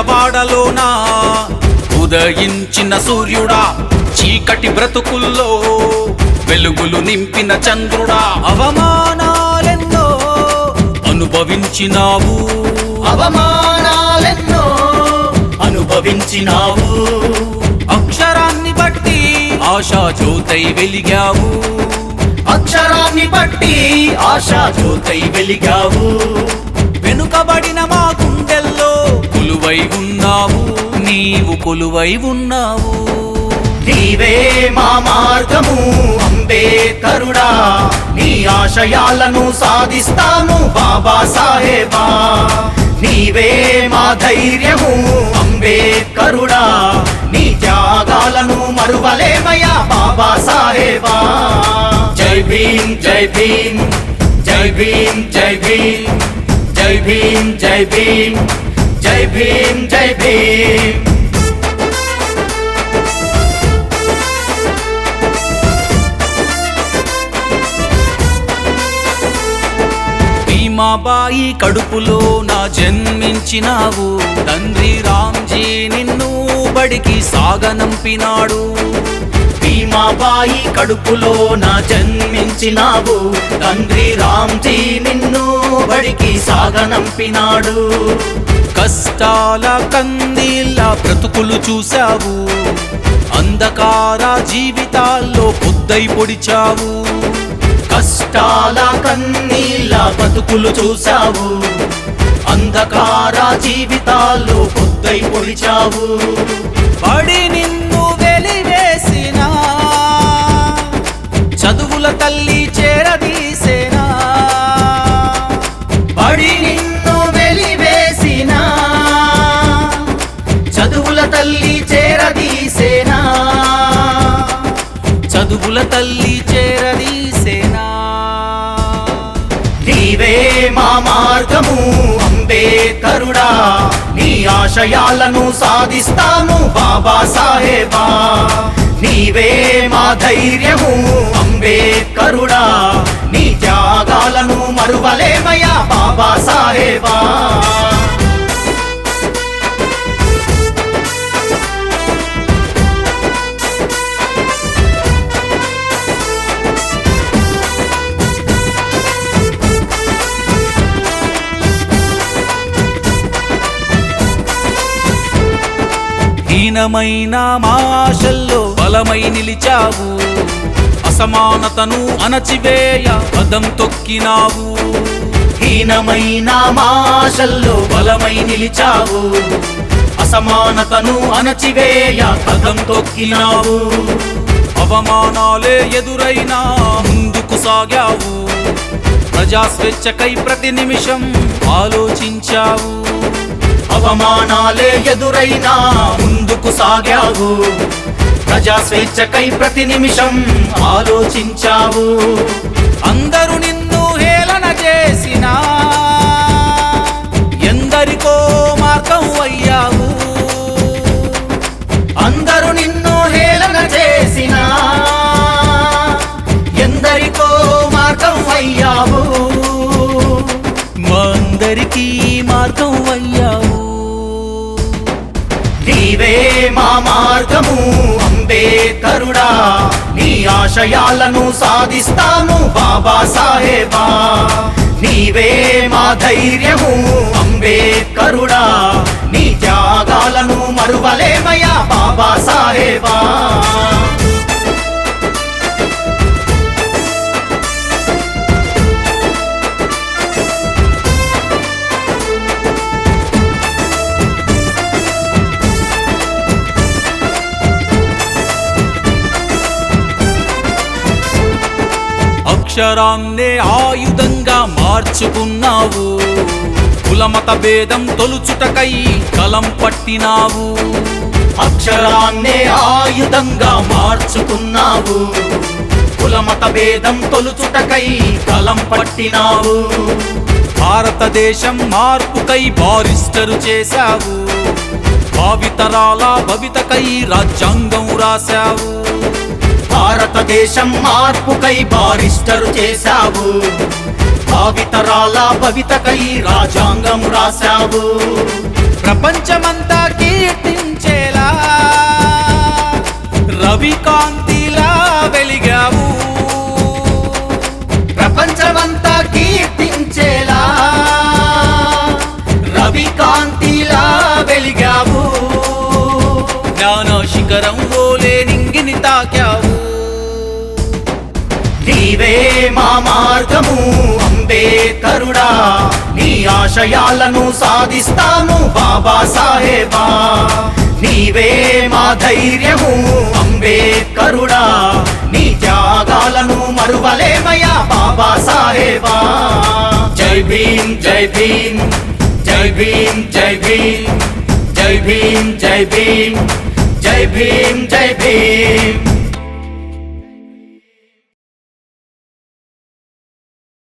వాడలోన? ఉదయించిన సూర్యుడా చీకటి బ్రతుకుల్లో వెలుగులు నింపిన చంద్రుడా. అవమానాలెన్నో అనుభవించినావు. అవమానాలెన్నో అనుభవించినావు. అక్షరాన్ని బట్టి ఆశా జ్యోతై వెలిగావు. అక్షరాన్ని బట్టి ఆశా జ్యోతై వెలిగావు. వెనుకబడిన మా గుండెల్లో కొలువై ఉన్నావు నీవు కొలువై ఉన్నావు. నీవే మా మార్గము అంబేద్కరుడా నీ ఆశయాలను సాధిస్తాము బాబా సాహేబా. నీవే మా ధైర్యము అంబేద్కరుడా నీ త్యాగాలను మరువలేమయా బాబా సాహేబా. జై భీమ్ జై భీమ్ జై భీమ్ జై భీమ్ జై భీమ్ జై భీమ్. జై భీమ్ జై భీమ్. భీమాబాయి కడుపులో నా జన్మించినావు. తండ్రి రామ్జీ నిన్ను బడికి సాగనంపినాడు. భీమాబాయి కడుపులో నా జన్మించినావు. తండ్రి రామ్జీ నిన్ను బడికి సాగనంపినాడు. కష్టాల కందీళ్ళ బ్రతుకులు చూశావు. అంధకార జీవితాల్లో పొద్దై పొడిచావు. కష్టాల కన్నీళ్ళ బ్రతుకులు చూశావు. అంధకార జీవితాల్లో పొద్దై పొడిచావు. పడి నిన్ను వెలివేసిన చదువుల తల్లి చేర చదువుల తల్లి చేరదీసేనా నీవే మా మార్గము అంబేద్కరుడా. నీ ఆశయాలను సాధిస్తాము బాబా సాహేబా. నీవే మా ధైర్యము అంబేద్కరుడా. నీ త్యాగాలను మరువలేమయా బాబా సాహేబా. హీనమైన మా ఆశల్లో బలమై నిలిచావు. అసమానతను అణచివేయ పదం తొక్కినావు. హీనమైన మాషల్లో బలమై నిలిచావు. అసమానతను అణచివేయ పదం తొక్కినావు. అవమానాలే ఎదురైనా ముందుకు సాగావు. ప్రజా స్వేచ్ఛకై ప్రతి నిమిషం ఆలోచించావు. అవమానాలే ఎదురైనా ముందుకు సాగావు. ప్రజా స్వేచ్ఛకై ప్రతి నిమిషం ఆలోచించావు. అందరూ నిన్ను హేళన చేసినా ఎందరికో మార్గం అయ్యావు. అందరూ నిన్ను హేళన చేసిన ఎందరికో మార్గం అయ్యావు. మా అందరికీ మార్గం అయ్యావు. నీవే మా మార్గము అంబేద్కరుడా నీ ఆశయాలను సాధిస్తాను బాబా సాహేబా. నీవే మా ధైర్యము అంబేద్కరుడా నీ త్యాగాలను మరువలేమయా బాబా సాహేబా. అక్షరాన్నే ఆయుధంగా మార్చుకున్నావు. కులమత భేదం తొలుచుటకై కలం పట్టినావు. అక్షరాన్నే ఆయుధంగా మార్చుకున్నావు. కులమత భేదం తొలుచుటకై కలం పట్టినావు. భారతదేశం మార్పుకై బారిస్టరు చేశావు. భావితరాల భవితకై రాజ్యాంగం రాశావు. భారతదేశం మార్పుకై బారిస్టరు చేశావు. భావితరాల భవితకై రాజాంగం రాశావు. ప్రపంచమంతా కీర్తించేలా రవికాంతిలా వెలిగావు. ప్రపంచమంతా కీర్తించేలా రవికాంతిలా వెలిగావు. జ్ఞాన శిఖరం ఓలే నింగిని తాకావు. నీవే మా మార్గము అంబేద్కరుడా నీ ఆశయాలను సాధిస్తాము బాబా సాహేబా. నీవే మా ధైర్యము అంబేద్కరుడా నీ త్యాగాలను మరువలేమయా బాబా సాహేబా. జై భీమ్ జై భీమ్ జై భీమ్ జై భీమ్. జై భీమ్ జై భీమ్ జై భీమ్ జై భీమ్.